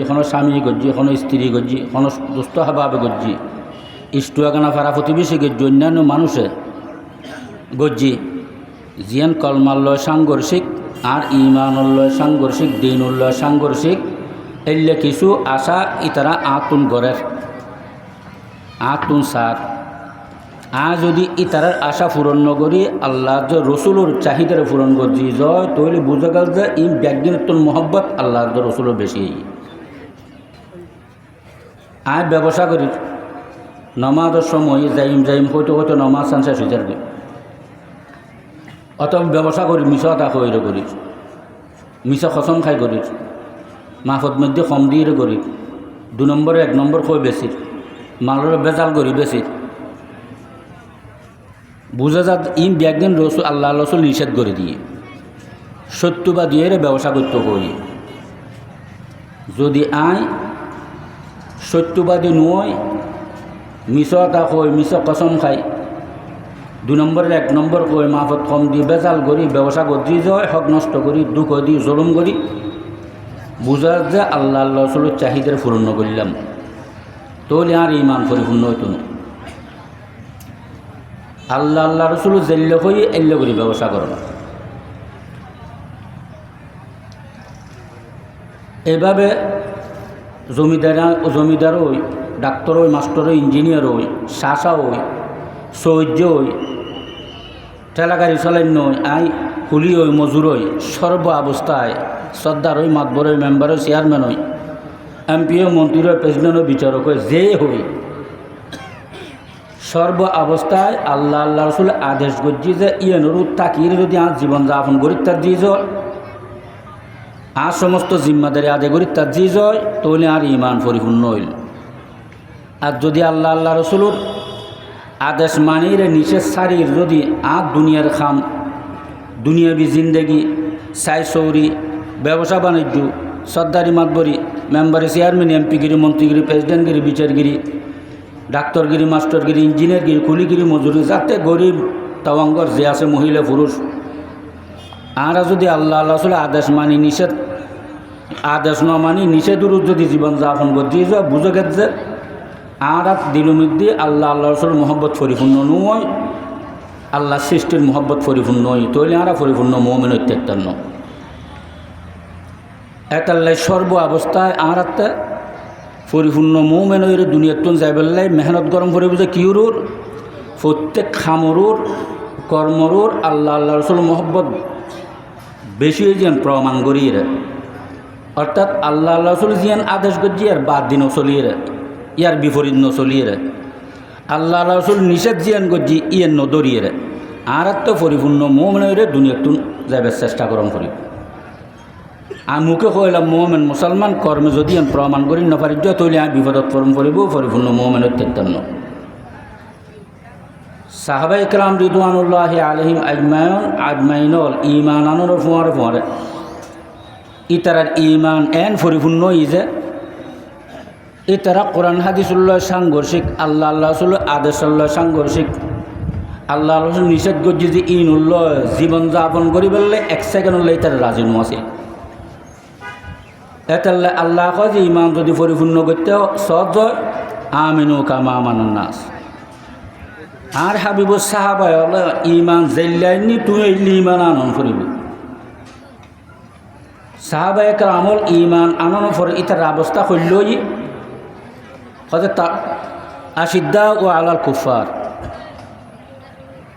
এখনও স্বামী গজ্জি এখনও স্ত্রী গজ্জি এখনও দুস্থ হাবাবে গজ্জি ইষ্টুয়াগানা ফারা প্রতিবেশী গজ্জি, অন্যান্য মানুষে গজ্জি। জিয়ান কলমাল্লয় সাংঘর্ষিক আর ইমানুল্লয় সাংঘর্ষিক দিনুল্লয় সাংঘর্ষিক এলে কিছু আশা ইতারা আতুন গড়ের আতুন সার আ যদি ইতারার আশা পূরণ নগরী আল্লাহ যে রসুলোর চাহিদার পূরণ করছি জয় তৈলে বুঝা গেল যে ই ব্যাগদিনতুন মহব্বত আল্লাহর যে রসুলোর বেশি আয় ব্যবসা করি। নমাজের সময় যাইম যাইম হয়তো হয়তো নমাজ চান শেষ হয়ে যাবে অত ব্যবসা করি মিশা এটা হইরে করি। মিশা খসম খাই করি। মাফত মধ্যে কম দিয়ে করি। দু নম্বরে, এক নম্বর কই বেশি। মালের বেজাল করি বেশি। বুঝা যা ইন ব্যাগদিন রসুল আল্লাহ রসুল নিষেধ করে দিয়ে। সত্যবা দিয়ে ব্যবসা করতে করি যদি আয় সত্যবাদী নয় মিশটা কই মিশ কসম খাই দু নম্বরের এক নম্বর কই মাফত কম দিয়ে বেজাল করি, ব্যবসা করতে যায় হক নষ্ট করি, দুঃখ দিয়ে জলম করি। বুঝার যে আল্লাহ আল্লাহ রসুলের চাহিদার পূর্ণ করলাম। তাহলে আর ইমান পরিপূর্ণ হইতো না। আল্লাহ আল্লাহ রসুল জেল্য হয়ে এল্য করি ব্যবসা করো। এভাবে জমিদার ইঞ্জিনিয়ার ওই শাসা ওই সৌর্য ওই ঠেলাগাড়ি চালাই নই আই হুলি ওই মজুর ওই সর্ব অবস্থায় শ্রদ্ধার ওই মাতবর ওই মেম্বার ওই চেয়ারম্যান ওই বিচারক যে হই। সর্ব অবস্থায় আল্লাহ আল্লাহ রসুল আদেশ করছি যে ইয়েনুরু তাকির যদি আর জীবন যাপন করি, তার দিয়ে আর সমস্ত জিম্মাদারি আদে করি, তার দিয়ে যায় তাহলে আর ইমান পরিপূর্ণ হইল। আর যদি আল্লাহ আল্লাহ রসুলুর আদেশ মানির নিষেধ সারির যদি আর দুনিয়ার খাম, দুনিয়াবি জিন্দেগি, সাই সৌরি, ব্যবসা বাণিজ্য, সর্দারি মাতবরি, মেম্বারি চেয়ারম্যান, এমপিগিরি, মন্ত্রীগিরি, প্রেসিডেন্টগিরি, বিচারগিরি, ডাক্তারগিরি, মাস্টারগিরি, ইঞ্জিনিয়ারগিরি কুলিগিরি মজুরি, যাতে গরিব, তাওয়াঙ্গর, যে আছে মহিলা, পুরুষ। আর যদি আল্লাহ আল্লাহ আদেশ মানি, নিষেধ আদেশ ন মানি নিষেধুর যদি জীবন যাপন করতে যায় বুঝে গেছে? আর দিলুমিদ্দি আল্লাহ আল্লাহ রসুল মোহব্বত পরিপূর্ণ নয়। আল্লাহ সৃষ্টির মোহব্বত পরিপূর্ণ নয়। তৈলে আরা পরিপূর্ণ, মোমেন ঐত্যান্ন এতাল্লাই সর্ব অবস্থায় আর একটা পরিপূর্ণ মৌমেন ওই দুনিয়াতুন যাইবেল্লাই মেহনত গরম করে বুঝে কিউরুর প্রত্যেক খামরুর কর্মরুর আল্লাহ আল্লাহ রসুল মোহব্বত বেশি যেন প্রমাণ করিয়ে অর্থাৎ আল্লাহ আল্লাহ রসুল জিয়ান আদেশ করছি আর বাদ দিনও চলিয়ে ইয়ার বিপরীত নচলিয়ে আল্লাহ আল্লাহ রসুল নিষেধ জিয়ান করছি ইয়েন নদরিয়ে আর তো পরিপূর্ণ মৌমেন ওই দুনিয়াতুন যাইবার চেষ্টা করম করিব আমি মুখে কইলাম মোহামেন মুসলমান কর্মে যদি আমি প্রমাণ করি নপারি তৈলে আমি বিপদত পরম করিব, পরিপূর্ণ মোহামেন অত্যান্ন সাহাবা ইকরাম রিদওয়ানুল্লাহ আলহিম আজমায়ন আজমাইনল ইমান আনোর ফুয়ার ফুয়ারে। ইতারার ইমান এন পরিপূর্ণ ই যে, ইতারা কোরআন হাদিসুল্লাহ সাংঘর্ষিক, আল্লাহ আল্লাহ আদেশুল্লাহ সাংঘর্ষিক। আল্লাহ আল্লাহ নিষেধ করছি যে ইন ইনুল্লাহ জীবন যাপন করি বললে এক সেকেন্ড হলে ইতার রাজি আছে। এতাল্লে আল্লাহ কয় যে ইমান যদি পরিপূর্ণ করতে সহজ আমিনু কামা মানুন নাস। আর হাবিব সাহাবায় ইমান জেল্লাইনি এলি ইমান আনন করিব। সাহাবায় আমল ইমান আনন ফরে ইতার অবস্থা হইলই হতে আশিদ্দা ও আলাল কুফার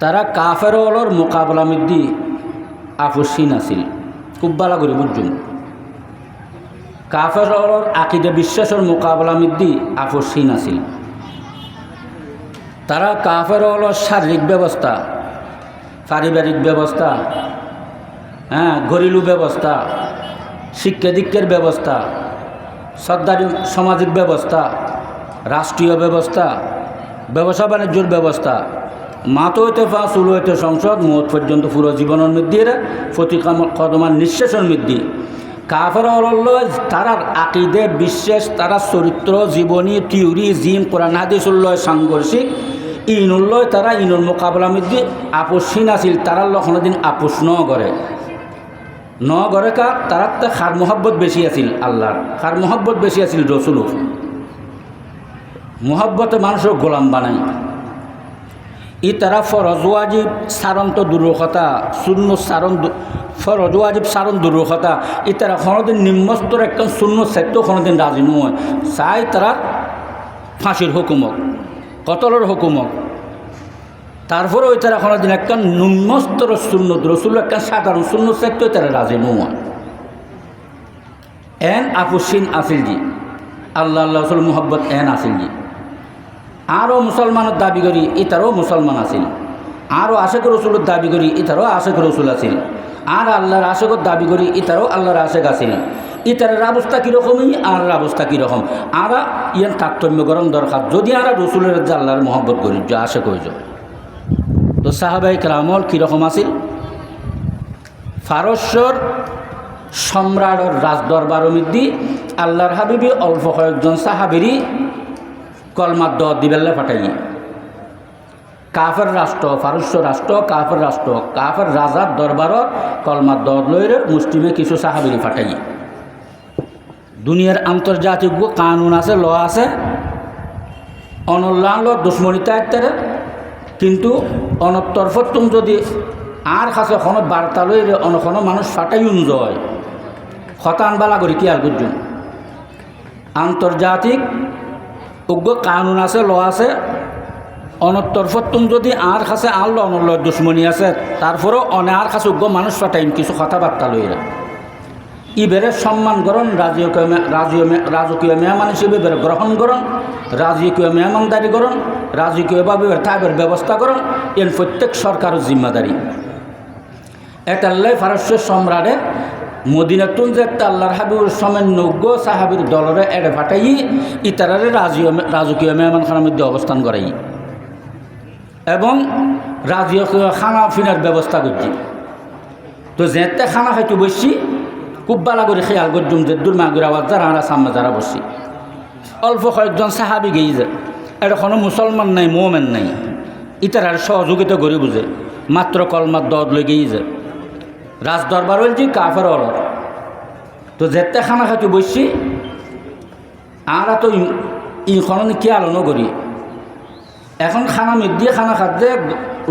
তারা কাফের অলর মোকাবলা মিদ্দি আফসিন আছিল, খুব ভালো করে বুঝুন। কাফের আকিদে বিশ্বাসের মোকাবলা মিদ্দি আপসীন আছিল। তারা কাফের অলর শারীরিক ব্যবস্থা, পারিবারিক ব্যবস্থা হ্যাঁ ঘরিলু ব্যবস্থা শিক্ষা দীক্ষার ব্যবস্থা, সর্দারি সামাজিক ব্যবস্থা, রাষ্ট্রীয় ব্যবস্থা, ব্যবসা বাণিজ্যের ব্যবস্থা। মাতো হইতে পা চুলো হইতে সংসদ মত পর্যন্ত পুরো জীবনের মধ্যে প্রতি কদমান নিঃশ্বাসের মধ্যে। কাফের অলল্লয় তারার আকিদে বিশ্বাস তারা চরিত্র, জীবনী, থিওরি জিম কোরআন হাদিসুল্লয় সাংঘর্ষিক। ইনুল্লয় তারা ইনুর মোকাবলা মধ্যে আপোষহীন আছিল তারা লক্ষণ দিন আপোষ ন করে। ন গড়ে কা তারা তো খার মোহাব্বত বেশি আছিল আল্লাহর। খার মোহাব্বত বেশি আছিল রসুলুর। মোহাব্বতে মানুষের গোলাম বানাই। ই তারা ফরজ ওয়াজিব সারন্ত দুর্রকতা শূন্য সারণ দু- ফরজ ওয়াজিব সারণ দুর্রকতা ই তারা কোনোদিন নিম্নস্তর একদম শূন্য সেত্য কোনোদিন রাজি নয়। চাই তারা ফাঁসির হুকুমক কতলের হুকুমত। তারপরে ওই তারা কোনোদিন একটা নিম্নস্তর শূন্য রসুল একটা সাধারণ শূন্য সেত্য তারা রাজি নয়। এন আফুসিন আসিলজি আল্লাহ আল্লাহ রসুল মোহব্বত এন আসিলজি আরও মুসলমানের দাবি করি, ইতারও মুসলমান আছিল আরও আশেখ রসুলের দাবি করি, ইতারও আশেখ রসুল আছিল আর আল্লাহর আশেকর দাবি করি, ইতারও আল্লাহর আশেক আছিল ইতারের অবস্থা কীরকমই, আর অবস্থা কীরকম? আর ইয়ান তারতম্য গরম দরকার। যদি আর রসুলের আল্লাহর মহব্বত করি আশেক হয়ে যায়। তো সাহাবাই কালামল কীরকম আছিল? ফারস্যর সম্রাটর রাজদরবার মধ্যে আল্লাহর হাবিবি অল্প কয়েকজন সাহাবেরই কলমার দ দিবেল্লে ফাটাই কাফের রাষ্ট্র, ফারস্য রাষ্ট্র, কাফের রাষ্ট্র, কাফের রাজার দরবারত কলমার দ লইরে মুসলিমে কিছু সাহাবিরি ফাটাই দুনিয়ার আন্তর্জাতিক কানুন আছে, ল আছে অনল্লাহ ল দুশ্মনিতা ইত্যাদি কিন্তু অনতরফত তুমি যদি আর কাছে কোনো বার্তা লইরে অন কোনো মানুষ ফাটাই যায় হতান বালা করি কি আর করছুন আন্তর্জাতিক উগ্র কানুন আছে, ল আছে। অনতরফত তুমি যদি আর কাছে ল অনল দুশ্মনী আছে, তারপরেও অনে আর কাছে উগ্র মানুষ ফাটাইন, কিছু কথাবার্তা লইরা। ইবেরে সম্মান করণ রাজকীয় রাজীয় রাজকীয় মেহমান হিসেবে এবারে গ্রহণ করণ রাজকীয় মেহমানদারি করণ রাজকীয়ভাবে তাইবের ব্যবস্থা করণ এর প্রত্যেক সরকারের জিম্মাদারি। এটাল্লাই ফারস্যের সম্রাটে মদিনাতুন যে আল্লাহর হাবিবুর সমেন নজ্ঞ সাহাবির দলরে এড়ে ফাটাই ইতারারে রাজীয় রাজকীয় মেহমানখানার মধ্যে অবস্থান করাই এবং রাজকীয় খানা ফিনার ব্যবস্থা করছি। তো যেতে খানা খাইতে বসছি খুব বালা করে খেয়াল করছুম যে দুর্মা আবার যারা আমরা সামনে যারা বসছি। অল্প কয়েকজন সাহাবি গেই যে এটা কোনো মুসলমান নাই, মোমেন নাই। ইতার আর সহযোগিতা করে বুঝে, মাত্র কলমার দদ লই গেই যে রাজ দরবার হলছি কাফের অলর তো যেতে খানা খাইতে বসছি আর তো ইখন কি আলোনো করি। এখন খানা মিট দিয়ে খানা খাতে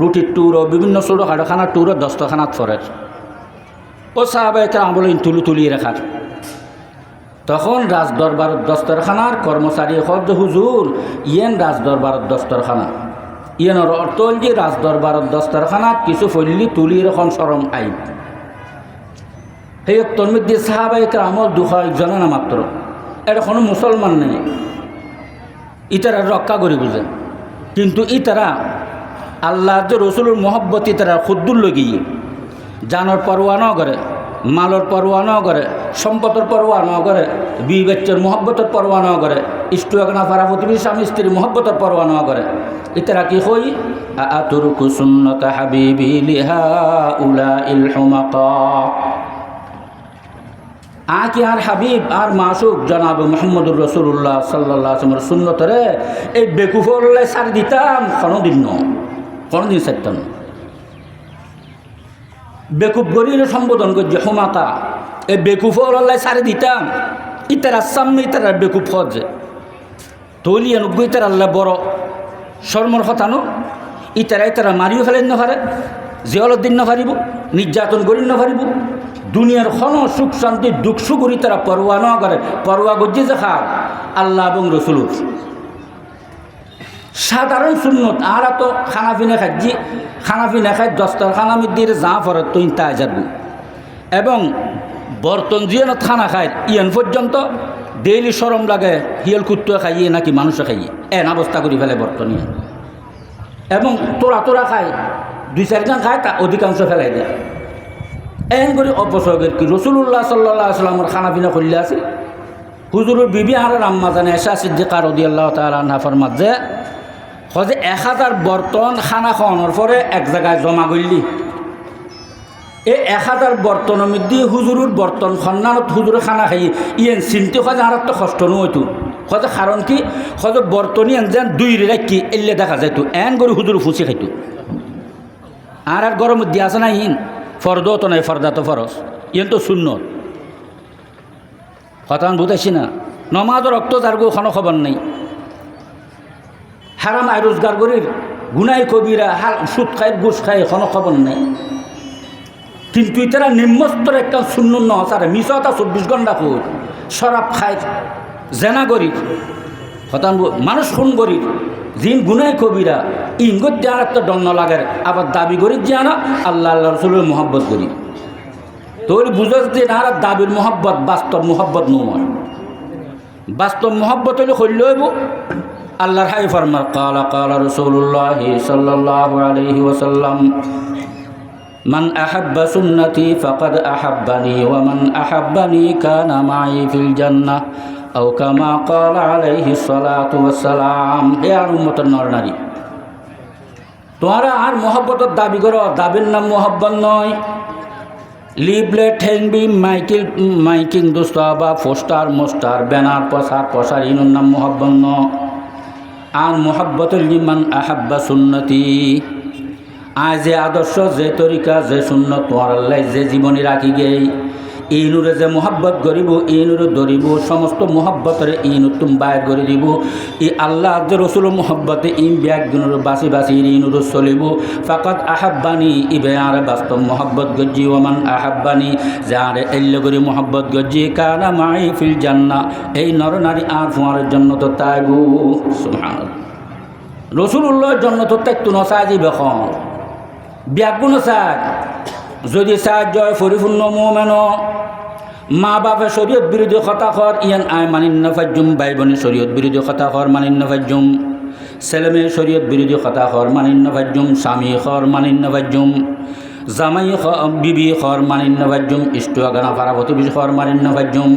রুটির টুর বিভিন্ন ছোটো খাটো খানা টুরও দস্তখানাত ফরে ও সাহাবাই কেরাম বলে তুলু তুলিয়ে রাখার তখন রাজ দরবারত দস্তরখানার কর্মচারী হজ হুজুর, ইয়েন রাজ দরবারত দস্তরখানা। ইয়েনের অর্থ হল যে রাজ দরবারত দস্তরখানাত কিছু ফল্লি তুলিয়ে এখন সরম আইন। সেই তোর মধ্যে সাহাবাই কেরামল দুশ একজনে না মাত্র। এটা কোনো মুসলমান নেই। ইতারা রক্ষা করে বুঝে। কিন্তু ইতারা আল্লাহ রসুলের মহব্বত, ইতারা খুদ্দুর লগিয়ে। জানোর পরোয়া ন করে, মালর পরোয়া ন করে, সম্পদের পরোয়া ন করে বি বাচ্চার মহব্বতের পরোয়া ন করে, ইষ্টু একনা ফারা প্রতিবী স্বামী স্ত্রীর মহব্বতের পরোয়া ন করে। ইতারা কি হই? আতুর কুসুন্নত হাবিবি লিহা উলা ইল আকি আর হাবিব, আর মাসুক জনাব মোহাম্মদুর রসুল্লাহ সাল্লাহ সুন্নতরে, এই বেকুফল্লাই সার দিতাম, কোনোদিন ন কোনোদিন সারতাম না। বেকুব গরিরে সম্বোধন করছে, হোমাতা। এই বেকুফল্লাই সারে দিতাম। ইতার সামনে, ইতার বেকুফ হজে। তৈলি অনুগ্রহ ইতার আল্লাহ বড়। শর্মর কথা নো ইতারা ইতারা মারিও ফেলেন না পারে জিয়লত দিন না পারিব নির্যাতন করি না পারিব দুনিয়ার খন সুখ, শান্তি, দুঃখ সুখরি তারা পরোয়া ন করে। পরোয়া গজ্জে যে খাও আল্লাহ এবং রসুলুর। সাধারণ শূন্যত আর তো খানা পিনে খাচ্ছি খানা পিনে খাই দস্তর খানা মিদ্দির যা ফরত তুই তাই যাব। এবং বর্তন জিয়ানত খানা খায়, ইয়ান পর্যন্ত ডেইলি সরম লাগে, হিয়েল কুত্তুয়ে খাইয়ে নাকি মানুষে খাইয়ে। এন অবস্থা করে ফেলে বর্তনীয় এবং তোরা তোরা খায়, দুই চারজন খায়, তা অধিকাংশ ফেলাই দেয়। এন করে অপসর্গের কি? রসুল্লাহ সাল্লাহ আসলামর খানা পিনা করলে আছে? হুজুরের বিবি আর আম্মা জানে এসা সিদ্দিকার রদি আল্লাহ তালা ফরমাত যে হজে এক হাজার বর্তন খানা খাওয়ানোর পরে এক জায়গায় জমা করলি এই এক হাজার বর্তনের মধ্যে হুজুরের বর্তন সন্ন্যানত হুজুরে খানা খাই ইয়েন চিন্তি সজে আর তো কষ্ট নহয়তো। সজে কারণ কি সজে বর্তনী যেন দুই রাখি এলে দেখা যাইতো এন করে হুজুর ফুচি খাইতো। আর আর গরমের দিয়ে আছে না ইন? ফরদ তো নাই ফরদা তো ফরস ইয়ে তো শূন্য হতান বুঝাইছি না। নমাজ রক্ত যার গো খবর নেই। হারাম আয় রোজগার করির গুনাই কবিরা, হাল, সুদ খায় ঘুষ খায় কোনো খবর নেই। কিন্তু ইতারা নিম্নস্তর একটা শূন্য নসারে মিশতা চব্বিশ ঘণ্টা কর শরাব খায় জেনা গরিব হতান মানুষ খুন গরিব জিন গুনাই কবিরা, ইঙ্গত দেওয়ার একটা দণ্ড লাগে আবার দাবি গরিব যে না আল্লাহ আল্লাহ রসুলের মোহাব্বত করি। তোর বুঝস যে না দাবির মোহাব্বত, বাস্তব মোহাব্বত নয় বাস্তব মোহাব্বত হলে হইল হইব। আল্লাহর হাই ফার্মার কালা কালা রসুল্লাহ সাল্লাহ আলহি ওসাল্লাম মান আহাব্বা সুন্নতি ফকদ আহাব্বানি ওয়ামান আহাব্বানি কানা মাই ফিল জান্না ও কামা কাল আলাইহি সালাতু ওয়াসালাম হে আর উম্মতের নর নারী, তোমারা আর মহব্বতর দাবি করো, দাবির নাম মহব্বত নয়। লিবলে ঠেংবি মাইকিল, মাইকিং দোস্তা বা পোস্টার, মোস্টার, ব্যানার, প্রসার প্রসার, ইনুর নাম মহব্বন্ন নয়। আর মোহব্বতুল লিমান আহাব্বা সুন্নতি। আজ যে আদর্শ, যে তরিকা, যে সুন্নত তোমার আল্লাহ যে জীবনী রাখি গেই। ইনুরে যে মোহাব্বত করিব ইনুরে ধরিব সমস্ত মোহাব্বতরে ইনু তুম বাইর করে দিব। ই আল্লাহ যে রসুল মোহব্বতে ইন ব্যাগ গুণর বাসি বাসি ইনুর চলিব। ফাকাত আহাব্বানি ইবে আর বাস্তব মোহাব্বত গজ্জি ওমান আহাব্বানি যে আর এল্য করে মোহাব্বত গজ্জি, কানা মাই ফিল জান্না, এই নরনারী আর ফুয়ারের জন্য তো তাই গো রসুল্লাহর জন্য তো ত্যাগ নসাই যাবে এখন ব্যাগুণ চাক যদি জয় পরিপূর্ণ মোমেন মা বাপে শরীয়ত বিরোধী কথা কর, ইয়ান আয় মানিন্য ফাজ্যুম ভাই বোনে শরীয়ত বিরোধী কথা কর মানিন্য ফাজ্যুম ছেলে শরীয়ত বিরোধী কথা কর মানিন্য ফাজ্যুম স্বামী খর মানিন্য ফাজ্যুম জামাই বিবি খর মানিন্য ভাজ্যুম ইষ্টগানা পারাবতী বিষ খর মানিন্য ভাজ্যুম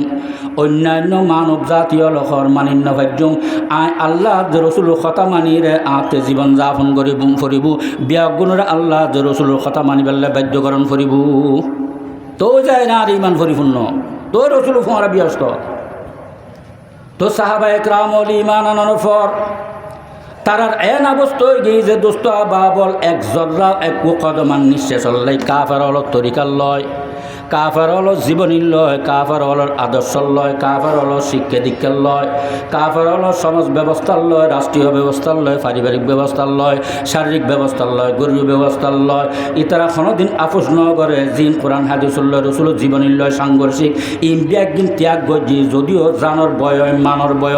অন্যান্য মানব জাতীয় লখর মানিন্য ভাজ্যুম আয় আল্লাহ রসুল কথা মানিরে আতে জীবন যাপন করিব, ফুরিব। বিয়া গুণরে আল্লাহ রসুল কথা মানিবেলে বাধ্যকরণ ফুরিব। তো যায় না আর ইমান পরিপূর্ণ তো রসুল ফোঁরা ব্যস্ত তো সাহাবা একরাম অল ইমান আনানোর তারার এন অবস্থায় গিয়ে যে দোস্ত বাবল এক জর্রা, এক কদমান নিঃশ্বাস লয় কাফার অলত তরিকার লয়। কাফার হল জীবনী লয় কাফার হল আদর্শ লয় কাফার হল শিক্ষা দীক্ষার লয় কাফার হল সমাজ ব্যবস্থার লয়, রাষ্ট্রীয় ব্যবস্থার লয়, পারিবারিক ব্যবস্থার লয়, শারীরিক ব্যবস্থার লয় গরীয় ব্যবস্থার লয়। ইতারা কোনোদিন আপোষ ন করে জিন, কোরআন হাদিসুল্লয় রসুল, জীবনী লয়, সাংঘর্ষিক ইন্ডিয়া একদিন ত্যাগ গজি যদিও জানর বয় মানর বয়